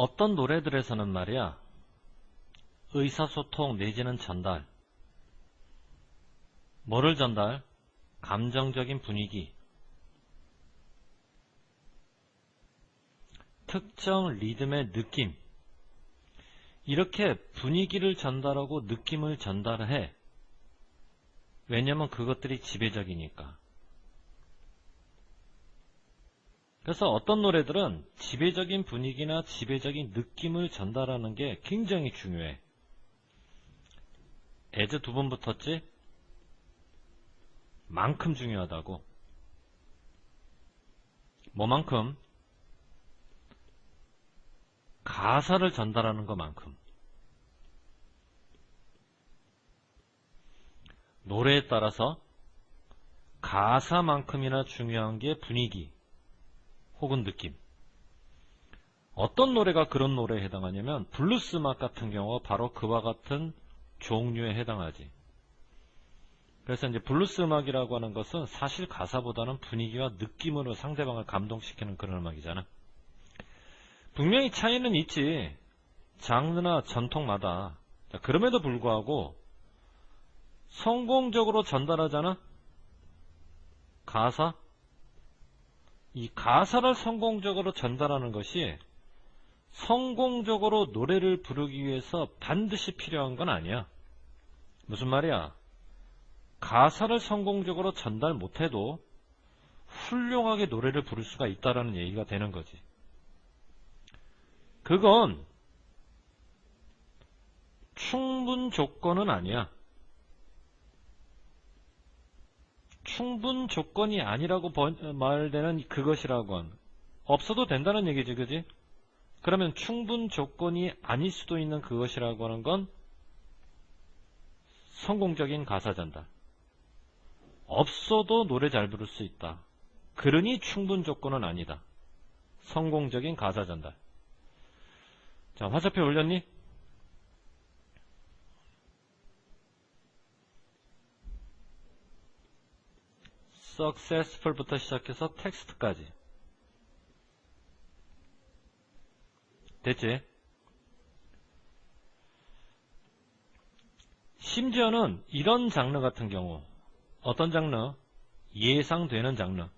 어떤 노래들에서는 말이야, 의사소통 내지는 전달. 뭐를 전달? 감정적인 분위기. 특정 리듬의 느낌. 이렇게 분위기를 전달하고 느낌을 전달해. 왜냐면 그것들이 지배적이니까. 그래서 어떤 노래들은 지배적인 분위기나 지배적인 느낌을 전달하는 게 굉장히 중요해. 에즈 두번 붙었지? 만큼 중요하다고. 뭐만큼? 가사를 전달하는 것만큼. 노래에 따라서 가사만큼이나 중요한 게 분위기 혹은 느낌. 어떤 노래가 그런 노래에 해당하냐면 블루스 음악 같은 경우가 바로 그와 같은 종류에 해당하지. 그래서 이제 블루스 음악이라고 하는 것은 사실 가사보다는 분위기와 느낌으로 상대방을 감동시키는 그런 음악이잖아. 분명히 차이는 있지. 장르나 전통마다. 자, 그럼에도 불구하고 성공적으로 전달하잖아. 가사. 이 가사를 성공적으로 전달하는 것이 성공적으로 노래를 부르기 위해서 반드시 필요한 건 아니야. 무슨 말이야? 가사를 성공적으로 전달 못해도 훌륭하게 노래를 부를 수가 있다라는 얘기가 되는 거지. 그건 충분 조건은 아니야. 충분 조건이 아니라고 번- 말되는 그것이라고 한 없어도 된다는 얘기지, 그지? 그러면 충분 조건이 아닐 수도 있는 그것이라고 하는 건 성공적인 가사 전달. 없어도 노래 잘 부를 수 있다. 그러니 충분 조건은 아니다. 성공적인 가사 전달. 자, 화살표 올렸니? Successful부터 시작해서 텍스트까지. 됐지? 심지어는 이런 장르 같은 경우 어떤 장르? 예상되는 장르.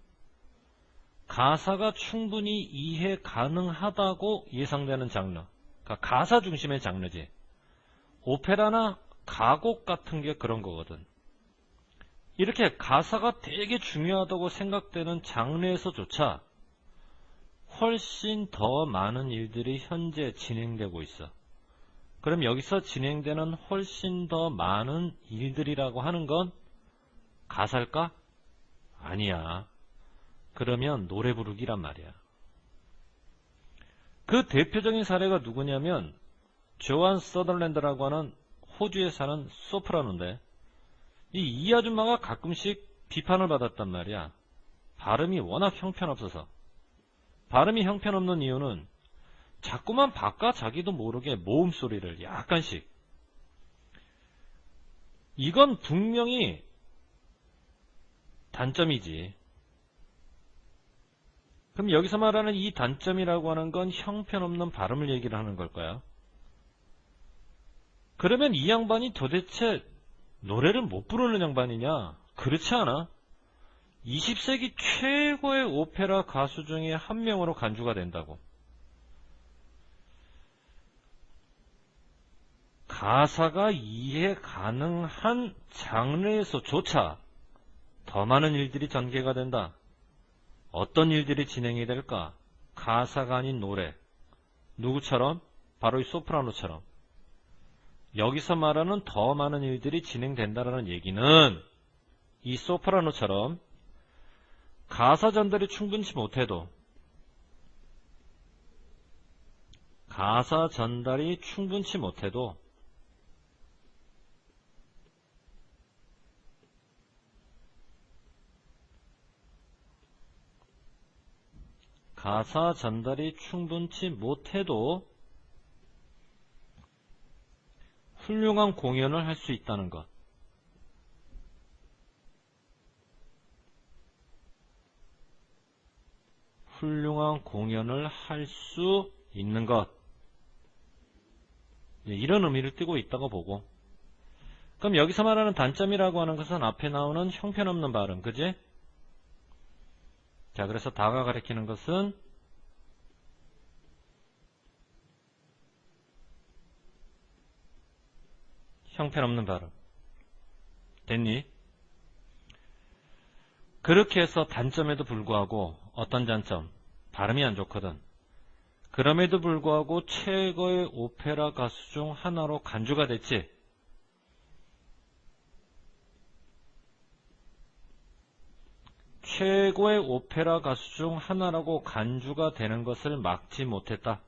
가사가 충분히 이해 가능하다고 예상되는 장르. 그러니까 가사 중심의 장르지. 오페라나 가곡 같은 게 그런 거거든. 이렇게 가사가 되게 중요하다고 생각되는 장르에서조차 훨씬 더 많은 일들이 현재 진행되고 있어. 그럼 여기서 진행되는 훨씬 더 많은 일들이라고 하는 건 가사일까? 아니야. 그러면 노래 부르기란 말이야. 그 대표적인 사례가 누구냐면 조안 서덜랜드라고 하는 호주에 사는 소프라노인데 이, 이 아줌마가 가끔씩 비판을 받았단 말이야. 발음이 워낙 형편없어서. 발음이 형편없는 이유는 자꾸만 바꿔 자기도 모르게 모음 소리를 약간씩. 이건 분명히 단점이지. 그럼 여기서 말하는 이 단점이라고 하는 건 형편없는 발음을 얘기를 하는 걸까요? 그러면 이 양반이 도대체 노래를 못 부르는 양반이냐? 그렇지 않아. 20세기 최고의 오페라 가수 중에 한 명으로 간주가 된다고. 가사가 이해 가능한 장르에서조차 더 많은 일들이 전개가 된다. 어떤 일들이 진행이 될까? 가사가 아닌 노래. 누구처럼? 바로 이 소프라노처럼. 여기서 말하는 더 많은 일들이 진행된다는 얘기는 이 소프라노처럼 가사 전달이 충분치 못해도 가사 전달이 충분치 못해도 가사 전달이 충분치 못해도 훌륭한 공연을 할 수 있다는 것. 훌륭한 공연을 할 수 있는 것. 예, 이런 의미를 띠고 있다고 보고 그럼 여기서 말하는 단점이라고 하는 것은 앞에 나오는 형편없는 발음 그지? 자 그래서 다가 가리키는 것은 형편없는 발음 됐니? 그렇게 해서 단점에도 불구하고 어떤 단점? 발음이 안 좋거든. 그럼에도 불구하고 최고의 오페라 가수 중 하나로 간주가 됐지. 최고의 오페라 가수 중 하나라고 간주가 되는 것을 막지 못했다.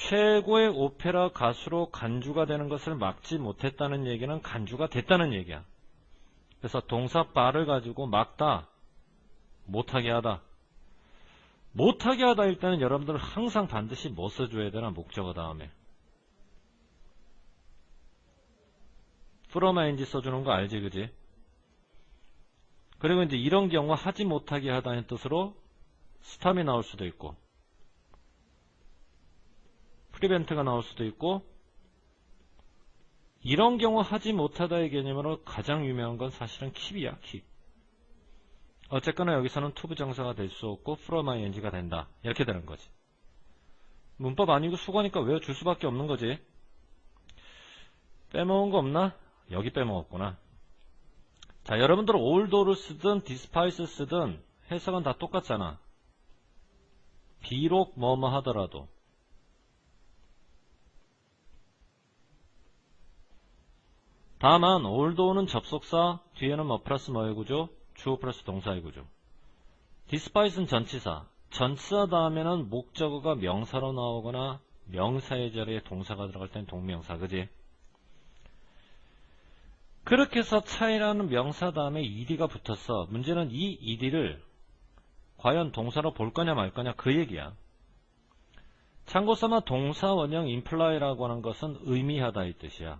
최고의 오페라 가수로 간주가 되는 것을 막지 못했다는 얘기는 간주가 됐다는 얘기야. 그래서 동사 바를 가지고 막다, 못하게 하다. 못하게 하다 일단은 여러분들 항상 반드시 뭐 써줘야 되나 목적어 다음에. 프로마인지 써주는 거 알지 그지? 그리고 이제 이런 경우 하지 못하게 하다는 뜻으로 스탑이 나올 수도 있고 프리벤트가 나올 수도 있고 이런 경우 하지 못하다의 개념으로 가장 유명한 건 사실은 킵이야 킵. 어쨌거나 여기서는 투부 정사가 될 수 없고 프로마이엔지가 된다. 이렇게 되는 거지. 문법 아니고 수거니까 외워줄 수밖에 없는 거지? 빼먹은 거 없나? 여기 빼먹었구나. 자 여러분들 올도를 쓰든 디스파이스 쓰든 해석은 다 똑같잖아. 비록 뭐뭐 하더라도 다만 올도는 접속사 뒤에는 뭐 플러스 뭐의 구조 주어 플러스 동사의 구조 디스파이스는 전치사. 전치사 다음에는 목적어가 명사로 나오거나 명사의 자리에 동사가 들어갈 땐 동명사 그지? 그렇게 해서 차이라는 명사 다음에 ed가 붙었어. 문제는 이 ed를 과연 동사로 볼 거냐 말 거냐 그 얘기야. 참고 삼아 동사 원형 imply라고 하는 것은 의미하다 이 뜻이야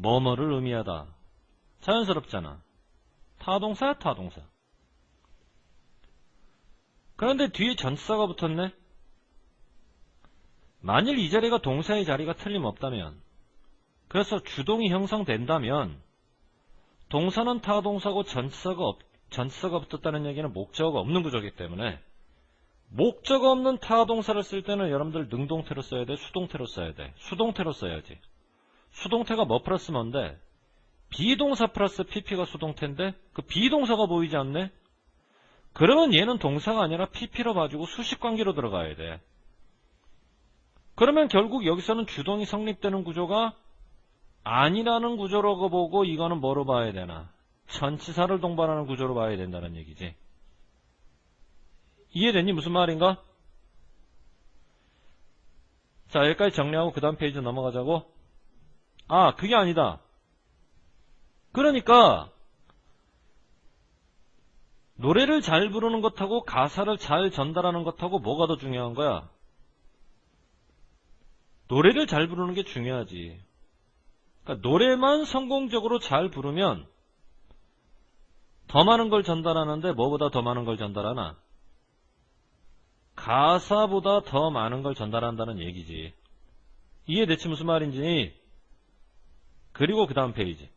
뭐뭐를 의미하다. 자연스럽잖아. 타동사야 타동사. 그런데 뒤에 전치사가 붙었네. 만일 이 자리가 동사의 자리가 틀림없다면 그래서 주동이 형성된다면 동사는 타동사고 전치사가 없, 전치사가 붙었다는 얘기는 목적어가 없는 구조이기 때문에 목적어 없는 타동사를 쓸 때는 여러분들 능동태로 써야 돼 수동태로 써야 돼 수동태로 써야지 수동태가 뭐 플러스 뭔데? 비동사 플러스 pp가 수동태인데 그 비동사가 보이지 않네? 그러면 얘는 동사가 아니라 pp로 봐주고 수식관계로 들어가야 돼. 그러면 결국 여기서는 주동이 성립되는 구조가 아니라는 구조라고 보고 이거는 뭐로 봐야 되나? 전치사를 동반하는 구조로 봐야 된다는 얘기지. 이해됐니? 무슨 말인가? 자, 여기까지 정리하고 그 다음 페이지 넘어가자고. 아, 그게 아니다. 그러니까 노래를 잘 부르는 것하고 가사를 잘 전달하는 것하고 뭐가 더 중요한 거야? 노래를 잘 부르는 게 중요하지. 그러니까 노래만 성공적으로 잘 부르면 더 많은 걸 전달하는데 뭐보다 더 많은 걸 전달하나? 가사보다 더 많은 걸 전달한다는 얘기지. 이해됐지 무슨 말인지? 그리고 그 다음 페이지.